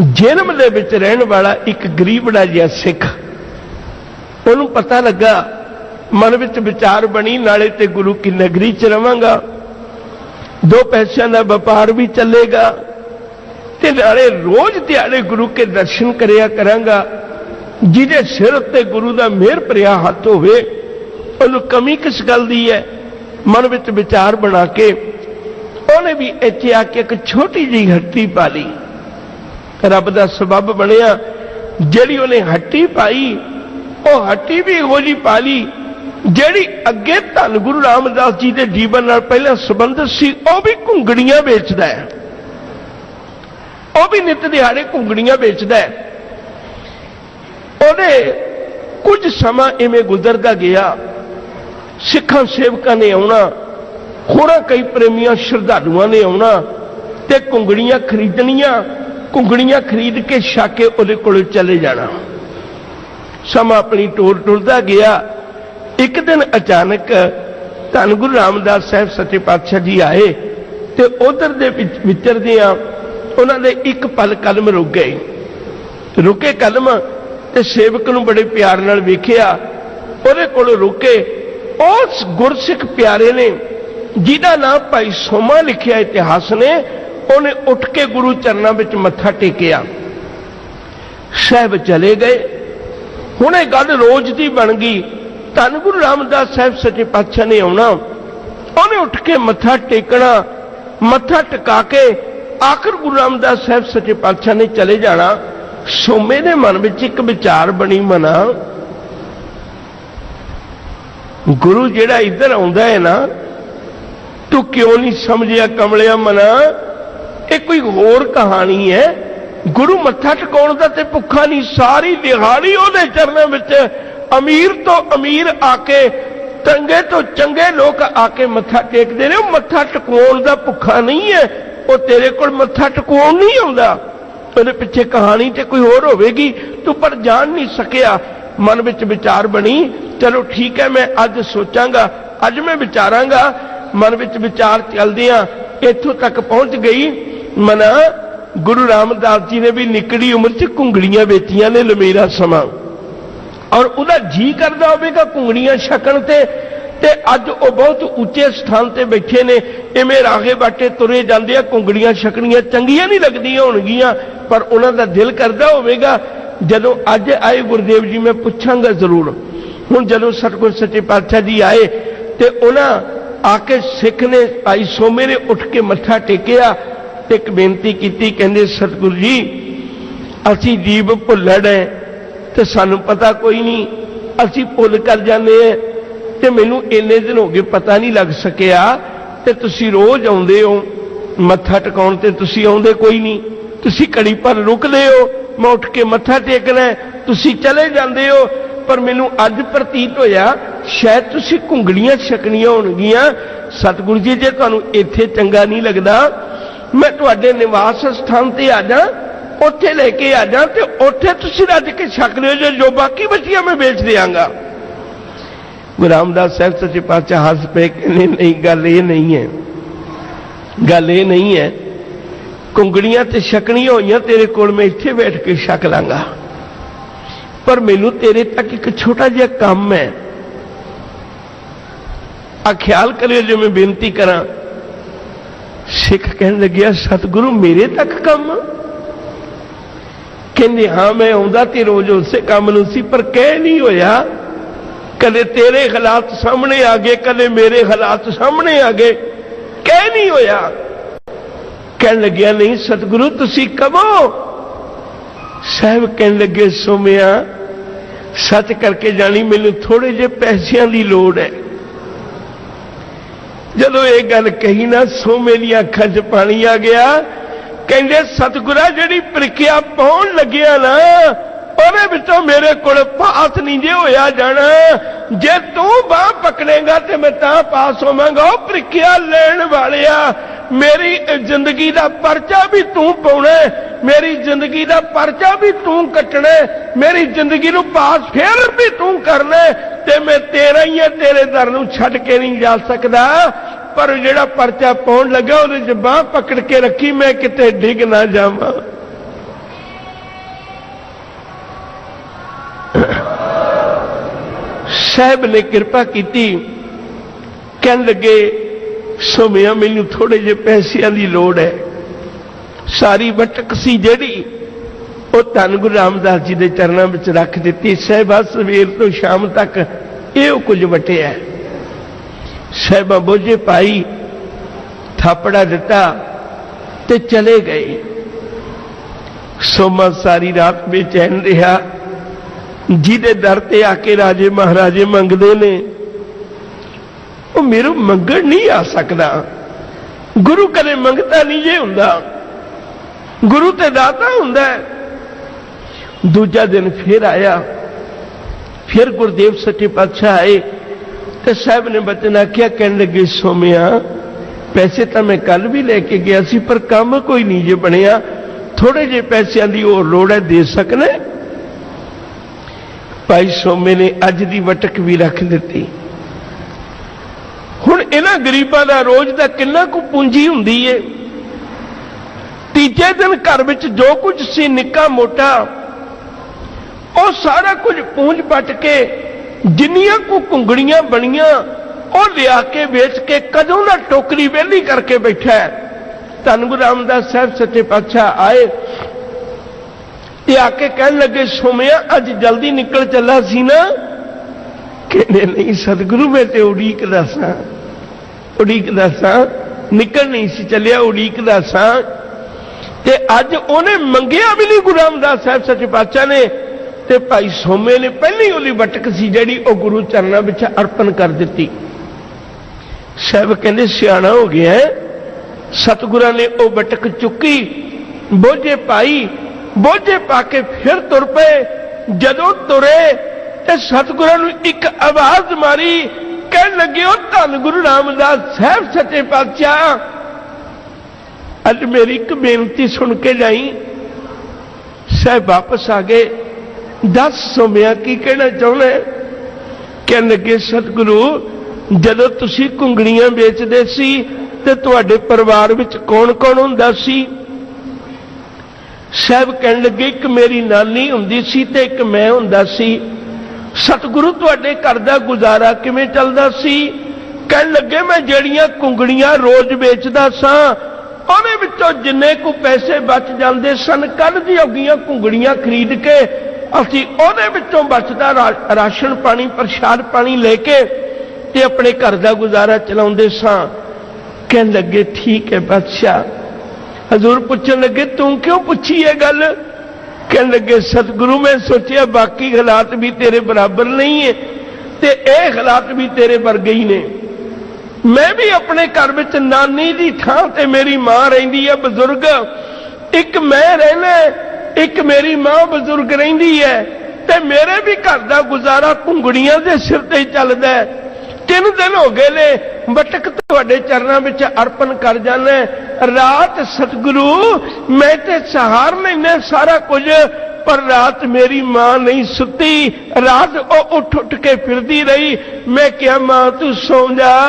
ਜਨਮ ਦੇ ਵਿੱਚ ਰਹਿਣ ਵਾਲਾ ਇੱਕ ਗਰੀਬੜਾ ਜਿਹਾ ਸਿੱਖ। ਉਹਨੂੰ ਪਤਾ ਲੱਗਾ, ਮਨ ਵਿੱਚ ਵਿਚਾਰ ਬਣੀ, ਨਾਲੇ ਤੇ ਗੁਰੂ ਕੀ ਨਗਰੀ ਚ ਰਵਾਂਗਾ। ਦੋ ਪੈਸਿਆਂ ਦਾ ਵਪਾਰ ਵੀ ਚੱਲੇਗਾ। ਤੇ ਨਾਲੇ ਰੋਜ਼ ਦਿਹਾੜੇ ਗੁਰੂ ਕੇ ਦਰਸ਼ਨ ਕਰਿਆ ਕਰਾਂਗਾ। ਜਿਹਦੇ ਸਿਰ ਤੇ ਗੁਰੂ ਦਾ ਮਿਹਰ ਭਰਿਆ ਹੱਥ ਹੋਵੇ, ਉਹਨੂੰ ਕਮੀ ਕਿਸ ਗੱਲ ਦੀ ਹੈ? ਮਨ ਵਿੱਚ ਵਿਚਾਰ ਬਣਾ ਕੇ ਉਹਨੇ ਵੀ ਇੱਥੇ ਆ ਕੇ ਇੱਕ ਛੋਟੀ ਜਿਹੀ ਹੱਟੀ ਪਾ ਲਈ। ਰੱਬ ਦਾ ਸਬਬ ਬਣਿਆ। ਜਿਹੜੀ ਉਹਨੇ ਹੱਟੀ ਪਾਈ, ਉਹ ਹੱਟੀ ਵੀ ਇਹੋ ਜਿਹੀ ਪਾ ਲਈ, ਜਿਹੜੀ ਅੱਗੇ ਧੰਨ ਗੁਰੂ ਰਾਮਦਾਸ ਜੀ ਦੇ ਜੀਵਨ ਨਾਲ ਪਹਿਲਾਂ ਸੰਬੰਧਿਤ ਸੀ, ਉਹ ਵੀ ਘੁੰਗੜੀਆਂ ਵੇਚਦਾ ਹੈ। ਉਹ ਵੀ ਨਿਤ ਦਿਹਾੜੇ ਘੁੰਗੜੀਆਂ ਵੇਚਦਾ ਹੈ। ਉਹਦੇ ਕੁਝ ਸਮਾਂ ਇਵੇਂ ਗੁਜ਼ਰਦਾ ਗਿਆ। ਸਿੱਖਾਂ ਸੇਵਕਾਂ ਨੇ ਆਉਣਾ, ਹੋਰਾਂ ਕਈ ਪ੍ਰੇਮੀਆਂ ਸ਼ਰਧਾਲੂਆਂ ਨੇ ਆਉਣਾ ਤੇ ਘੁੰਗੜੀਆਂ ਖਰੀਦਣੀਆਂ। ਘੁੰਗੜੀਆਂ ਖਰੀਦ ਕੇ ਛਾਕੇ ਉਹਦੇ ਕੋਲ ਚਲੇ ਜਾਣਾ। ਸਮਾਂ ਆਪਣੀ ਟੋਰ ਟੁਰਦਾ ਗਿਆ। ਇੱਕ ਦਿਨ ਅਚਾਨਕ ਧੰਨ ਗੁਰੂ ਰਾਮਦਾਸ ਸਾਹਿਬ ਸੱਚੇ ਪਾਤਸ਼ਾਹ ਜੀ ਆਏ ਤੇ ਉਧਰ ਦੇ ਵਿੱਚ ਵਿਚਰਦਿਆਂ ਉਹਨਾਂ ਦੇ ਇੱਕ ਪਲ ਕਲਮ ਰੁਕ ਗਏ। ਰੁਕੇ ਕਲਮ ਤੇ ਸੇਵਕ ਨੂੰ ਬੜੇ ਪਿਆਰ ਨਾਲ ਵੇਖਿਆ। ਉਹਦੇ ਕੋਲ ਰੁਕੇ। ਉਸ ਗੁਰਸਿੱਖ ਪਿਆਰੇ ਨੇ, ਜਿਹਦਾ ਨਾਮ ਭਾਈ ਸੋਮਾ ਲਿਖਿਆ ਇਤਿਹਾਸ ਨੇ ਉਹਨੇ ਉੱਠ ਕੇ ਗੁਰੂ ਚਰਨਾਂ ਵਿੱਚ ਮੱਥਾ ਟੇਕਿਆ। ਸਾਹਿਬ ਚਲੇ ਗਏ। ਹੁਣ ਇਹ ਗੱਲ ਰੋਜ਼ ਦੀ ਬਣ ਗਈ। ਧੰਨ ਗੁਰੂ ਰਾਮਦਾਸ ਸਾਹਿਬ ਸੱਚੇ ਪਾਤਸ਼ਾਹ ਨੇ ਆਉਣਾ। ਉਹਨੇ ਉੱਠ ਕੇ ਮੱਥਾ ਟੇਕਣਾ। ਮੱਥਾ ਟਿਕਾ ਕੇ ਆਖਰ ਗੁਰੂ ਰਾਮਦਾਸ ਸਾਹਿਬ ਸੱਚੇ ਪਾਤਸ਼ਾਹ ਨੇ ਚਲੇ ਜਾਣਾ। ਸੋਮੇ ਦੇ ਮਨ ਵਿੱਚ ਇੱਕ ਵਿਚਾਰ ਬਣੀ ਮਨਾ। ਗੁਰੂ ਜਿਹੜਾ ਇੱਧਰ ਆਉਂਦਾ ਹੈ ਨਾ, ਤੂੰ ਕਿਉਂ ਨਹੀਂ ਸਮਝਿਆ ਕਮਲਿਆ ਮਨਾ? ਇਹ ਕੋਈ ਹੋਰ ਕਹਾਣੀ ਹੈ? ਗੁਰੂ ਮੱਥਾ ਟਿਕਾਉਣ ਦਾ ਤੇ ਭੁੱਖਾ ਨਹੀਂ, ਸਾਰੀ ਦਿਹਾੜੀ ਉਹਦੇ ਚਰਨਾਂ ਵਿੱਚ ਅਮੀਰ ਤੋਂ ਅਮੀਰ ਆ ਕੇ, ਚੰਗੇ ਤੋਂ ਚੰਗੇ ਲੋਕ ਆ ਕੇ ਮੱਥਾ ਟੇਕਦੇ ਨੇ। ਉਹ ਮੱਥਾ ਟਿਕਾਉਣ ਦਾ ਭੁੱਖਾ ਨਹੀਂ ਹੈ। ਉਹ ਤੇਰੇ ਕੋਲ ਮੱਥਾ ਟਿਕਾਉਣ ਨਹੀਂ ਆਉਂਦਾ। ਉਹਦੇ ਪਿੱਛੇ ਕਹਾਣੀ ਤੇ ਕੋਈ ਹੋਰ ਹੋਵੇਗੀ। ਤੂੰ ਪਰ ਜਾਣ ਨਹੀਂ ਸਕਿਆ। ਮਨ ਵਿੱਚ ਵਿਚਾਰ ਬਣੀ, ਚਲੋ ਠੀਕ ਹੈ, ਮੈਂ ਅੱਜ ਸੋਚਾਂਗਾ। ਅੱਜ ਮੈਂ ਵਿਚਾਰਾਂਗਾ। ਮਨ ਵਿੱਚ ਵਿਚਾਰ ਚੱਲਦਿਆਂ ਇੱਥੋਂ ਤੱਕ ਪਹੁੰਚ ਗਈ। ਮਨਾ ਗੁਰੂ ਰਾਮਦਾਸ ਜੀ ਨੇ ਵੀ ਨਿਕੜੀ ਉਮਰ 'ਚ ਘੁੰਗੜੀਆਂ ਵੇਚੀਆਂ ਨੇ ਲਮੇਰਾ ਸਮਾਂ। ਔਰ ਉਹਦਾ ਜੀ ਕਰਦਾ ਹੋਵੇਗਾ ਘੁੰਗੜੀਆਂ ਛਕਣ ਤੇ। ਤੇ ਅੱਜ ਉਹ ਬਹੁਤ ਉੱਚੇ ਸਥਾਨ ਤੇ ਬੈਠੇ ਨੇ। ਇਵੇਂ ਰਾਗੇ ਬਾਟੇ ਤੁਰੇ ਜਾਂਦੇ ਆ, ਘੁੰਗੜੀਆਂ ਛਕਣੀਆਂ ਚੰਗੀਆਂ ਨਹੀਂ ਲੱਗਦੀਆਂ ਹੋਣਗੀਆਂ, ਪਰ ਉਹਨਾਂ ਦਾ ਦਿਲ ਕਰਦਾ ਹੋਵੇਗਾ। ਜਦੋਂ ਅੱਜ ਆਏ ਗੁਰਦੇਵ ਜੀ, ਮੈਂ ਪੁੱਛਾਂਗਾ ਜ਼ਰੂਰ। ਹੁਣ ਜਦੋਂ ਸਤਿਗੁਰ ਸੱਚੇ ਪਾਤਸ਼ਾਹ ਜੀ ਆਏ ਤੇ ਉਹਨਾਂ ਆ ਕੇ ਸਿੱਖ ਨੇ ਭਾਈ ਸੋਮੇ ਨੇ ਉੱਠ ਕੇ ਮੱਥਾ ਟੇਕਿਆ ਤੇ ਇੱਕ ਬੇਨਤੀ ਕੀਤੀ, ਕਹਿੰਦੇ, ਸਤਿਗੁਰੂ ਜੀ, ਅਸੀਂ ਜੀਵ ਭੁੱਲੜ ਹੈ ਤੇ ਸਾਨੂੰ ਪਤਾ ਕੋਈ ਨਹੀਂ, ਅਸੀਂ ਭੁੱਲ ਕਰ ਜਾਂਦੇ ਆ ਤੇ ਮੈਨੂੰ ਇੰਨੇ ਦਿਨ ਹੋ ਗਏ ਪਤਾ ਨਹੀਂ ਲੱਗ ਸਕਿਆ ਤੇ ਤੁਸੀਂ ਰੋਜ਼ ਆਉਂਦੇ ਹੋ, ਮੱਥਾ ਟਿਕਾਉਣ ਤੇ ਤੁਸੀਂ ਆਉਂਦੇ ਕੋਈ ਨਹੀਂ, ਤੁਸੀਂ ਘੜੀ ਪਰ ਰੁਕਦੇ ਹੋ, ਮੈਂ ਉੱਠ ਕੇ ਮੱਥਾ ਟੇਕਣਾ ਤੁਸੀਂ ਚਲੇ ਜਾਂਦੇ ਹੋ, ਪਰ ਮੈਨੂੰ ਅੱਜ ਪ੍ਰਤੀਤ ਹੋਇਆ ਸ਼ਾਇਦ ਤੁਸੀਂ ਘੁੰਗੜੀਆਂ ਛਕਣੀਆਂ ਹੋਣਗੀਆਂ। ਸਤਿਗੁਰੂ ਜੀ, ਜੇ ਤੁਹਾਨੂੰ ਇੱਥੇ ਚੰਗਾ ਨਹੀਂ ਲੱਗਦਾ, ਮੈਂ ਤੁਹਾਡੇ ਨਿਵਾਸ ਸਥਾਨ ਤੇ ਆ ਜਾ, ਉੱਥੇ ਲੈ ਕੇ ਆ ਜਾ ਤੇ ਉੱਥੇ ਤੁਸੀਂ ਰੱਜ ਕੇ ਛਕ ਲਿਓ ਜੇ ਜੋ ਬਾਕੀ ਬਚੀਆਂ ਮੈਂ ਵੇਚ ਦਿਆਂਗਾ। ਗੁਰੂ ਰਾਮਦਾਸ ਸਾਹਿਬ ਸੱਚੇ ਪਾਤਸ਼ਾਹ ਹੱਸ ਪਏ ਕਹਿੰਦੇ, ਨਹੀਂ, ਗੱਲ ਇਹ ਨਹੀਂ ਹੈ। ਗੱਲ ਇਹ ਨਹੀਂ ਹੈ ਕੁੰਗੜੀਆਂ ਤੇ ਛਕਣੀਆਂ ਹੋਈਆਂ, ਤੇਰੇ ਕੋਲ ਮੈਂ ਇੱਥੇ ਬੈਠ ਕੇ ਛਕ ਲਾਂਗਾ। ਪਰ ਮੈਨੂੰ ਤੇਰੇ ਤੱਕ ਇੱਕ ਛੋਟਾ ਜਿਹਾ ਕੰਮ ਹੈ। ਆ ਖਿਆਲ ਕਰਿਓ ਜੇ ਮੈਂ ਬੇਨਤੀ ਕਰਾਂ। ਸਿੱਖ ਕਹਿਣ ਲੱਗਿਆ, ਸਤਿਗੁਰੂ, ਮੇਰੇ ਤੱਕ ਕੰਮ ਕਹਿੰਦੇ, ਹਾਂ, ਮੈਂ ਆਉਂਦਾ ਤੇ ਰੋਜ਼ ਉਸੇ ਕੰਮ ਨੂੰ ਸੀ, ਪਰ ਕਹਿ ਨਹੀਂ ਹੋਇਆ। ਕਦੇ ਤੇਰੇ ਹਾਲਾਤ ਸਾਹਮਣੇ ਆ ਗਏ, ਕਦੇ ਮੇਰੇ ਹਾਲਾਤ ਸਾਹਮਣੇ ਆ ਗਏ। ਕਹਿ ਨਹੀਂ ਹੋਇਆ। ਕਹਿਣ ਲੱਗਿਆ, ਨਹੀਂ, ਸਤਿਗੁਰੂ, ਤੁਸੀਂ ਕਹੋ ਸਾਹਿਬ ਕਹਿਣ ਲੱਗੇ ਸੋਮਿਆ ਸੱਚ ਕਰਕੇ ਜਾਣੀ, ਮੈਨੂੰ ਥੋੜੇ ਜਿਹੇ ਪੈਸਿਆਂ ਦੀ ਲੋੜ ਹੈ। ਜਦੋਂ ਇਹ ਗੱਲ ਕਹੀ ਨਾ, ਸੋਮੇ ਦੀਆਂ ਅੱਖਾਂ 'ਚ ਪਾਣੀ ਆ ਗਿਆ, ਕਹਿੰਦੇ, ਸਤਿਗੁਰਾ, ਜਿਹੜੀ ਪ੍ਰੀਖਿਆ ਪਾਉਣ ਲੱਗਿਆ ਨਾ, ਉਹਦੇ ਵਿੱਚੋਂ ਮੇਰੇ ਕੋਲ ਪਾਸ ਨਹੀਂ ਜੇ ਹੋਇਆ ਜਾਣਾ। ਜੇ ਤੂੰ ਬਾਹ ਪਕੜੇਗਾ ਤੇ ਮੈਂ ਤਾਂ ਪਾਸ ਹੋਵਾਂਗਾ, ਉਹ ਪ੍ਰੀਖਿਆ ਲੈਣ ਵਾਲਿਆ। ਮੇਰੀ ਜ਼ਿੰਦਗੀ ਦਾ ਪਰਚਾ ਵੀ ਤੂੰ ਪਾਉਣਾ ਮੇਰੀ ਜ਼ਿੰਦਗੀ ਦਾ ਪਰਚਾ ਵੀ ਤੂੰ ਕੱਟਣਾ ਮੇਰੀ ਜ਼ਿੰਦਗੀ ਨੂੰ ਪਾਸ ਫੇਰ ਵੀ ਤੂੰ ਕਰਨਾ ਤੇ ਮੈਂ ਤੇਰਾ ਹੀ ਹੈ, ਤੇਰੇ ਦਰ ਨੂੰ ਛੱਡ ਕੇ ਨਹੀਂ ਜਾ ਸਕਦਾ। ਪਰ ਜਿਹੜਾ ਪਰਚਾ ਪਾਉਣ ਲੱਗਾ, ਉਹਦੇ ਚ ਬਾਹ ਪਕੜ ਕੇ ਰੱਖੀ, ਮੈਂ ਕਿਤੇ ਡਿੱਗ ਨਾ ਜਾਵਾਂ। ਸਾਹਿਬ ਨੇ ਕਿਰਪਾ ਕੀਤੀ। ਕਹਿਣ ਲੱਗੇ ਸੋਮਿਆ, ਮੈਨੂੰ ਥੋੜੇ ਜਿਹੇ ਪੈਸਿਆਂ ਦੀ ਲੋੜ ਹੈ। ਸਾਰੀ ਵਟਕ ਸੀ ਜਿਹੜੀ, ਉਹ ਧੰਨ ਗੁਰੂ ਰਾਮਦਾਸ ਜੀ ਦੇ ਚਰਨਾਂ ਵਿੱਚ ਰੱਖ ਦਿੱਤੀ। ਸਹਿਬਾ ਸਵੇਰ ਤੋਂ ਸ਼ਾਮ ਤੱਕ ਇਹ ਉਹ ਕੁਝ ਵਟਿਆ। ਸਹਿਬਾ ਬੋਝੇ ਪਾਈ ਥਾਪੜਾ ਦਿੱਤਾ ਤੇ ਚਲੇ ਗਏ। ਸੋਮਾ ਸਾਰੀ ਰਾਤ ਬੇਚੈਨ ਰਿਹਾ, ਜਿਹਦੇ ਦਰ ਤੇ ਆ ਕੇ ਰਾਜੇ ਮਹਾਰਾਜੇ ਮੰਗਦੇ ਨੇ। ਉਹ ਮੇਰੇ ਮੰਗਣ ਨਹੀਂ ਆ ਸਕਦਾ। ਗੁਰੂ ਕਦੇ ਮੰਗਤਾ ਨਹੀਂ ਜੇ ਹੁੰਦਾ। ਗੁਰੂ ਤੇ ਦਾਤਾ ਹੁੰਦਾ ਦੂਜਾ ਦਿਨ ਫਿਰ ਆਇਆ। ਫਿਰ ਗੁਰਦੇਵ ਸੱਚੇ ਪਾਤਸ਼ਾਹ ਆਏ ਤੇ ਸਾਹਿਬ ਨੇ ਬਚਨ ਆਖਿਆ, ਕਹਿਣ ਲੱਗੇ, ਸੋਮਿਆ, ਪੈਸੇ ਤਾਂ ਮੈਂ ਕੱਲ ਵੀ ਲੈ ਕੇ ਗਿਆ ਸੀ, ਪਰ ਕੰਮ ਕੋਈ ਨਹੀਂ ਜੇ ਬਣਿਆ। ਥੋੜੇ ਜਿਹੇ ਪੈਸਿਆਂ ਦੀ ਹੋਰ ਲੋੜ ਹੈ, ਦੇ ਸਕਣਾ ਭਾਈ ਸੋਮੇ ਨੇ ਅੱਜ ਦੀ ਵਟਕ ਵੀ ਰੱਖ ਦਿੱਤੀ। ਇਹਨਾਂ ਗਰੀਬਾਂ ਦਾ ਰੋਜ਼ ਦਾ ਕਿੰਨਾ ਕੁ ਪੂੰਜੀ ਹੁੰਦੀ ਏ। ਤੀਜੇ ਦਿਨ ਘਰ ਵਿੱਚ ਜੋ ਕੁਝ ਸੀ ਨਿੱਕਾ ਮੋਟਾ, ਉਹ ਸਾਰਾ ਕੁਝ ਪੂੰਜ ਪੱਟ ਕੇ ਜਿੰਨੀਆਂ ਕੁ ਕੁੰਗੜੀਆਂ ਬਣੀਆਂ, ਉਹ ਲਿਆ ਕੇ ਵੇਚ ਕੇ ਕਦੋਂ ਦਾ ਟੋਕਰੀ ਵਿਹਲੀ ਕਰਕੇ ਬੈਠਾ ਧੰਨ ਗੁਰੂ ਰਾਮਦਾਸ ਸਾਹਿਬ ਸੱਚੇ ਪਾਤਸ਼ਾਹ ਆਏ। ਤੇ ਆ ਕੇ ਕਹਿਣ ਲੱਗੇ, ਸੋਮਿਆ, ਅੱਜ ਜਲਦੀ ਨਿਕਲ ਚੱਲਾ ਸੀ ਨਾ? ਕਹਿੰਦੇ, ਨਹੀਂ, ਸਤਿਗੁਰੂ, ਮੈਂ ਤੇ ਉਡੀਕਦਾ ਸਾਂ। ਉਡੀਕਦਾ ਸਾਂ ਨਿਕਲ ਨਹੀਂ ਸੀ ਚੱਲਿਆ ਉਡੀਕਦਾ ਸਾਂ ਤੇ ਅੱਜ ਉਹਨੇ ਮੰਗਿਆ ਵੀ ਨਹੀਂ ਗੁਰੂ ਰਾਮਦਾਸ ਸਾਹਿਬ, ਸੱਚੇ ਪਾਤਸ਼ਾਹ ਨੇ। ਤੇ ਭਾਈ ਸੋਮੇ ਨੇ ਪਹਿਲੀ ਉਹਦੀ ਵਟਕ ਸੀ ਜਿਹੜੀ ਉਹ ਗੁਰੂ ਚਰਨਾਂ ਵਿੱਚ ਅਰਪਣ ਕਰ ਦਿੱਤੀ। ਸਾਹਿਬ ਕਹਿੰਦੇ, ਸਿਆਣਾ ਹੋ ਗਿਆ ਹੈ। ਸਤਿਗੁਰਾਂ ਨੇ ਉਹ ਵਟਕ ਚੁੱਕੀ। ਬੋਝੇ ਪਾਈ, ਬੋਝੇ ਪਾ ਕੇ ਫਿਰ ਤੁਰ ਪਏ। ਜਦੋਂ ਤੁਰੇ ਤੇ ਸਤਿਗੁਰਾਂ ਨੂੰ ਇੱਕ ਆਵਾਜ਼ ਮਾਰੀ ਕਹਿਣ ਲੱਗੇ ਉਹ ਧੰਨ ਗੁਰੂ ਰਾਮਦਾਸ ਸਾਹਿਬ, ਸੱਚੇ ਪਾਤਸ਼ਾਹ। ਅੱਜ ਮੇਰੀ ਇੱਕ ਬੇਨਤੀ ਸੁਣ ਕੇ ਜਾਈ। ਸਾਹਿਬ ਵਾਪਸ ਆ ਗਏ। ਦੱਸ ਸੋਮਿਆ ਕੀ ਕਹਿਣਾ ਚਾਹੁੰਦਾ ਕਹਿਣ ਲੱਗੇ, ਸਤਿਗੁਰੂ, ਜਦੋਂ ਤੁਸੀਂ ਕੁੰਗੜੀਆਂ ਵੇਚਦੇ ਸੀ, ਤੇ ਤੁਹਾਡੇ ਪਰਿਵਾਰ ਵਿੱਚ ਕੌਣ-ਕੌਣ ਹੁੰਦਾ ਸੀ? ਸਾਹਿਬ ਕਹਿਣ ਲੱਗੇ, ਇੱਕ ਮੇਰੀ ਨਾਨੀ ਹੁੰਦੀ ਸੀ ਤੇ ਇੱਕ ਮੈਂ ਹੁੰਦਾ ਸੀ। ਸਤਿਗੁਰੂ ਤੁਹਾਡੇ ਘਰ ਦਾ ਗੁਜ਼ਾਰਾ ਕਿਵੇਂ ਚੱਲਦਾ ਸੀ? ਕਹਿਣ ਲੱਗੇ, ਮੈਂ ਜਿਹੜੀਆਂ ਕੁੰਗੜੀਆਂ ਰੋਜ਼ ਵੇਚਦਾ ਸਾਂ, ਉਹਦੇ ਵਿੱਚੋਂ ਜਿੰਨੇ ਕੁ ਪੈਸੇ ਬਚ ਜਾਂਦੇ ਸਨ ਕੱਲ ਦੀ ਹੋਗੀਆਂ ਕੁੰਗੜੀਆਂ ਖਰੀਦ ਕੇ ਅਸੀਂ ਉਹਦੇ ਵਿੱਚੋਂ ਬਚਦਾ ਰਾਸ਼ਨ ਪਾਣੀ, ਪ੍ਰਸ਼ਾਦ ਪਾਣੀ ਲੈ ਕੇ ਤੇ ਆਪਣੇ ਘਰ ਦਾ ਗੁਜ਼ਾਰਾ ਚਲਾਉਂਦੇ ਸਾਂ। ਕਹਿਣ ਲੱਗੇ, ਠੀਕ ਹੈ, ਬਾਦਸ਼ਾਹ। ਹਜ਼ੂਰ ਪੁੱਛਣ ਲੱਗੇ, ਤੂੰ ਕਿਉਂ ਪੁੱਛੀ ਇਹ ਗੱਲ? ਕਹਿਣ ਲੱਗੇ, ਸਤਿਗੁਰੂ, ਮੈਂ ਸੋਚਿਆ ਬਾਕੀ ਹਾਲਾਤ ਵੀ ਤੇਰੇ ਬਰਾਬਰ ਨਹੀਂ ਹੈ ਤੇ ਇਹ ਹਾਲਾਤ ਵੀ ਤੇਰੇ ਵਰਗੇ ਹੀ ਨੇ। ਮੈਂ ਵੀ ਆਪਣੇ ਘਰ ਵਿੱਚ ਨਾਨੀ ਦੀ ਥਾਂ ਤੇ ਮੇਰੀ ਮਾਂ ਰਹਿੰਦੀ ਹੈ ਬਜ਼ੁਰਗ। ਇੱਕ ਮੈਂ ਰਹਿਣਾ ਇੱਕ ਮੇਰੀ ਮਾਂ ਬਜ਼ੁਰਗ ਰਹਿੰਦੀ ਹੈ ਤੇ ਮੇਰੇ ਵੀ ਘਰ ਦਾ ਗੁਜ਼ਾਰਾ ਘੁੰਗੜੀਆਂ ਦੇ ਸਿਰ ਤੇ ਹੀ ਚੱਲਦਾ ਹੈ ਤਿੰਨ ਦਿਨ ਹੋ ਗਏ ਨੇ, ਬਟਕ ਤੁਹਾਡੇ ਚਰਨਾਂ ਵਿੱਚ ਅਰਪਣ ਕਰ ਜਾਣਾ ਰਾਤ ਸਤਿਗੁਰੂ, ਮੈਂ ਤੇ ਸਹਾਰ ਲੈਣਾ ਸਾਰਾ ਕੁਝ, ਪਰ ਰਾਤ ਮੇਰੀ ਮਾਂ ਨਹੀਂ ਸੁੱਤੀ। ਰਾਤ ਉਹ ਉੱਠ ਉੱਠ ਕੇ ਫਿਰਦੀ ਰਹੀ। ਮੈਂ ਕਿਹਾ, ਮਾਂ, ਤੂੰ ਸੌਂ ਜਾ।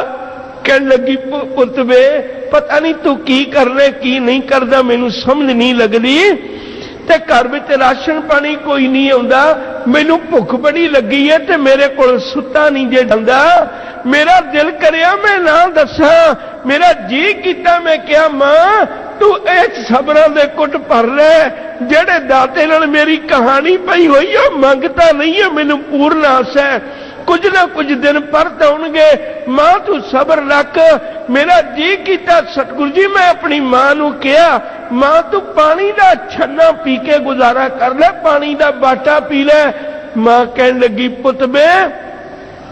ਕਹਿਣ ਲੱਗੀ ਪੁ- ਪੁੱਤ ਵੇ, ਪਤਾ ਨਹੀਂ ਤੂੰ ਕੀ ਕਰ ਕਰਨਾ ਕੀ ਨਹੀਂ ਕਰਦਾ, ਮੈਨੂੰ ਸਮਝ ਨਹੀਂ ਲੱਗਦੀ। ਤੇ ਘਰ ਵਿੱਚ ਰਾਸ਼ਨ ਪਾਣੀ ਕੋਈ ਨਹੀਂ ਆਉਂਦਾ, ਮੈਨੂੰ ਭੁੱਖ ਬੜੀ ਲੱਗੀ ਹੈ ਤੇ ਮੇਰੇ ਕੋਲ ਸੁੱਤਾ ਨਹੀਂ ਜੇ ਜਾਂਦਾ। ਮੇਰਾ ਦਿਲ ਕਰਿਆ ਮੈਂ ਨਾ ਦੱਸਾਂ, ਮੇਰਾ ਜੀ ਕੀਤਾ ਮੈਂ ਕਿਹਾ, ਮਾਂ, ਤੂੰ ਇਹ ਸਬਰਾਂ ਦੇ ਕੁੱਟ ਭਰ ਲੈ, ਜਿਹੜੇ ਦਾਤੇ ਨਾਲ ਮੇਰੀ ਕਹਾਣੀ ਪਈ ਹੋਈ ਹੈ ਉਹ ਮੰਗਤਾ ਨਹੀਂ ਹੈ ਮੈਨੂੰ ਪੂਰਨ ਆਸ ਹੈ। ਕੁਝ ਨਾ ਕੁਝ ਦਿਨ ਪਰਤ ਆਉਣਗੇ, ਮਾਂ, ਤੂੰ ਸਬਰ ਰੱਖ, ਮੇਰਾ ਜੀ ਕੀਤਾ, ਸਤਿਗੁਰੂ ਜੀ, ਮੈਂ ਆਪਣੀ ਮਾਂ ਨੂੰ ਕਿਹਾ ਮਾਂ ਤੂੰ ਪਾਣੀ ਦਾ ਛੰਨਾ ਪੀ ਕੇ ਗੁਜ਼ਾਰਾ ਕਰ ਲੈ, ਪਾਣੀ ਦਾ ਬਾਟਾ ਪੀ ਲੈ। ਮਾਂ ਕਹਿਣ ਲੱਗੀ, ਪੁੱਤ ਬੇ,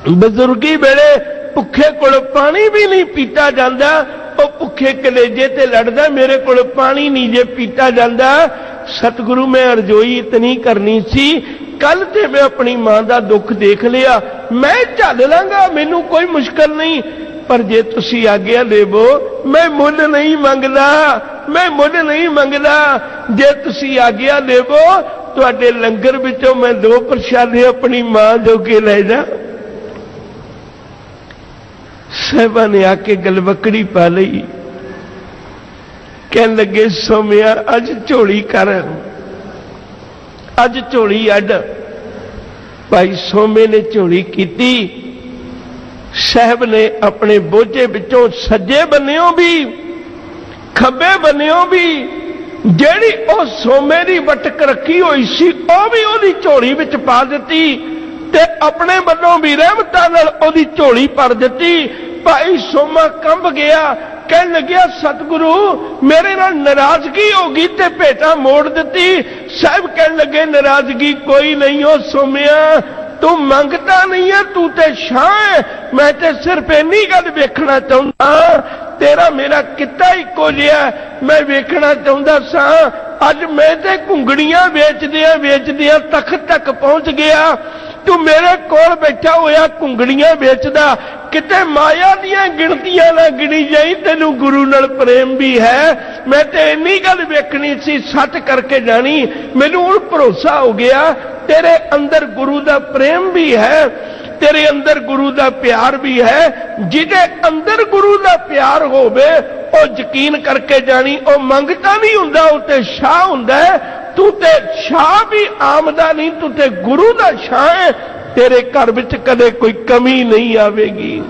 ਬਜ਼ੁਰਗੀ ਵੇਲੇ ਭੁੱਖੇ ਕੋਲ ਪਾਣੀ ਵੀ ਨਹੀਂ ਪੀਤਾ ਜਾਂਦਾ। ਉਹ ਭੁੱਖੇ ਕਲੇਜੇ ਤੇ ਲੜਦਾ, ਮੇਰੇ ਕੋਲ ਪਾਣੀ ਨਹੀਂ ਜੇ ਪੀਤਾ ਜਾਂਦਾ। ਸਤਿਗੁਰੂ, ਮੈਂ ਅਰਜ਼ੋਈ ਇਤਨੀ ਕਰਨੀ ਸੀ ਕੱਲ ਤੇ ਮੈਂ ਆਪਣੀ ਮਾਂ ਦਾ ਦੁੱਖ ਦੇਖ ਲਿਆ। ਮੈਂ ਝੱਲ ਲਾਂਗਾ, ਮੈਨੂੰ ਕੋਈ ਮੁਸ਼ਕਲ ਨਹੀਂ। ਪਰ ਜੇ ਤੁਸੀਂ ਆਗਿਆ ਦੇਵੋ, ਮੈਂ ਮੁੱਲ ਨਹੀਂ ਮੰਗਦਾ, ਮੈਂ ਮੁੱਲ ਨਹੀਂ ਮੰਗਦਾ। ਜੇ ਤੁਸੀਂ ਆਗਿਆ ਦੇਵੋ, ਤੁਹਾਡੇ ਲੰਗਰ ਵਿੱਚੋਂ ਮੈਂ ਦੋ ਪ੍ਰਸ਼ਾਦੇ ਆਪਣੀ ਮਾਂ ਜੋਗੇ ਲੈ ਜਾ। ਸਾਹਿਬਾਂ ਨੇ ਆ ਕੇ ਗਲਵਕੜੀ ਪਾ ਲਈ। ਕਹਿਣ ਲੱਗੇ, ਸੋਮਿਆ, ਅੱਜ ਝੋਲੀ ਕਰ। ਅੱਜ ਝੋਲੀ ਅੱਡ। ਭਾਈ ਸੋਮੇ ਨੇ ਝੋਲੀ ਕੀਤੀ। ਸਾਹਿਬ ਨੇ ਆਪਣੇ ਬੋਝੇ ਵਿੱਚੋਂ ਸੱਜੇ ਬੰਨਿਓ ਵੀ, ਖੱਬੇ ਬੰਨਿਓ ਵੀ, ਜਿਹੜੀ ਉਹ ਸੋਮੇ ਦੀ ਵਟਕ ਰੱਖੀ ਹੋਈ ਸੀ, ਉਹ ਵੀ ਉਹਦੀ ਝੋਲੀ ਵਿੱਚ ਪਾ ਦਿੱਤੀ ਤੇ ਆਪਣੇ ਵੱਲੋਂ ਵੀ ਰਹਿਮਤਾਂ ਨਾਲ ਉਹਦੀ ਝੋਲੀ ਭਰ ਦਿੱਤੀ। ਭਾਈ ਸੋਮਾ ਕੰਬ ਗਿਆ, ਕਹਿਣ ਲੱਗਿਆ, ਸਤਿਗੁਰੂ, ਮੇਰੇ ਨਾਲ ਨਾਰਾਜ਼ਗੀ ਹੋ ਗਈ ਤੇ ਭੇਟਾ ਮੋੜ ਦਿੱਤੀ। ਸਾਹਿਬ ਕਹਿਣ ਲੱਗੇ, ਨਾਰਾਜ਼ਗੀ ਕੋਈ ਨਹੀਂ ਹੋ ਸੋਮਿਆ ਤੂੰ ਮੰਗਦਾ ਨਹੀਂ ਹੈ ਤੂੰ ਤੇ ਸ਼ਾਹ ਮੈਂ ਤੇ ਸਿਰਫ ਇੰਨੀ ਗੱਲ ਵੇਖਣਾ ਚਾਹੁੰਦਾ, ਤੇਰਾ ਮੇਰਾ ਕਿੱਤਾ ਇੱਕੋ ਜਿਹਾ ਮੈਂ ਵੇਖਣਾ ਚਾਹੁੰਦਾ ਸਾਂ, ਅੱਜ ਮੈਂ ਤੇ ਘੁੰਗੜੀਆਂ ਵੇਚਦਿਆਂ ਵੇਚਦਿਆਂ ਤਖਤ ਤੱਕ ਪਹੁੰਚ ਗਿਆ। ਤੂੰ ਮੇਰੇ ਕੋਲ ਬੈਠਾ ਹੋਇਆ ਘੁੰਗੜੀਆਂ ਵੇਚਦਾ, ਕਿਤੇ ਮਾਇਆ ਦੀਆਂ ਗਿਣਤੀਆਂ ਨਾ ਗਿਣੀ ਜਾਈ, ਤੈਨੂੰ ਗੁਰੂ ਨਾਲ ਪ੍ਰੇਮ ਵੀ ਹੈ। ਮੈਂ ਤੇ ਇੰਨੀ ਗੱਲ ਵੇਖਣੀ ਸੀ ਸੱਚ ਕਰਕੇ ਜਾਣੀ। ਮੈਨੂੰ ਹੁਣ ਭਰੋਸਾ ਹੋ ਗਿਆ ਤੇਰੇ ਅੰਦਰ ਗੁਰੂ ਦਾ ਪ੍ਰੇਮ ਵੀ ਹੈ, ਤੇਰੇ ਅੰਦਰ ਗੁਰੂ ਦਾ ਪਿਆਰ ਵੀ ਹੈ। ਜਿਹਦੇ ਅੰਦਰ ਗੁਰੂ ਦਾ ਪਿਆਰ ਹੋਵੇ, ਉਹ ਯਕੀਨ ਕਰਕੇ ਜਾਣੀ, ਉਹ ਮੰਗਤਾ ਨਹੀਂ ਹੁੰਦਾ, ਉਹ ਤੇ ਸ਼ਾਹ ਹੁੰਦਾ ਤੂੰ ਤੇ ਸ਼ਾਹ ਵੀ ਆਮਦਾ ਨਹੀਂ, ਤੂੰ ਤੇ ਗੁਰੂ ਦਾ ਸ਼ਾਹ ਹੈ। ਤੇਰੇ ਘਰ ਵਿੱਚ ਕਦੇ ਕੋਈ ਕਮੀ ਨਹੀਂ ਆਵੇਗੀ।